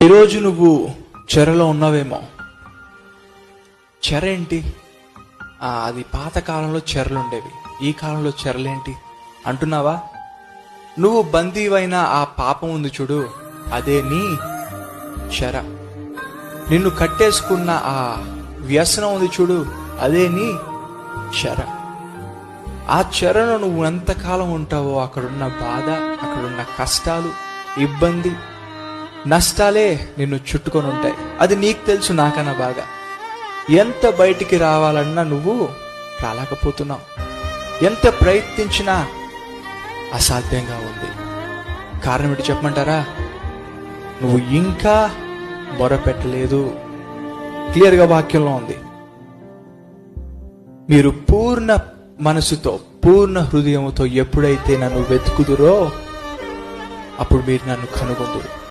ఈరోజు నువ్వు చెరలో ఉన్నావేమో. చెర ఏంటి అది పాత కాలంలో చెరలు ఉండేవి ఈ కాలంలో చెరలేంటి? అంటున్నావా? నువ్వు బందీవైన ఆ పాపం ఉంది చూడు అదే నీ చెర. నిన్ను కట్టేసుకున్న ఆ వ్యసనం ఉంది చూడు అదే నీ చెర. ఆ చెరలో నువ్వు ఎంతకాలం ఉంటావో అక్కడున్న బాధ అక్కడున్న కష్టాలు ఇబ్బంది నష్టాలే నిన్ను చుట్టుకొని ఉంటాయి. అది నీకు తెలుసు నాకన్నా బాగా. ఎంత బయటికి రావాలన్నా నువ్వు రాలేకపోతున్నావు. ఎంత ప్రయత్నించినా అసాధ్యంగా ఉంది. కారణం ఏంటి చెప్పమంటారా? నువ్వు ఇంకా మొరపెట్టలేదు. క్లియర్గా వాక్యంలో ఉంది. మీరు పూర్ణ మనసుతో పూర్ణ హృదయంతో ఎప్పుడైతే నన్ను వెతుకుదురో అప్పుడు మీరు నన్ను కనుగొందురు.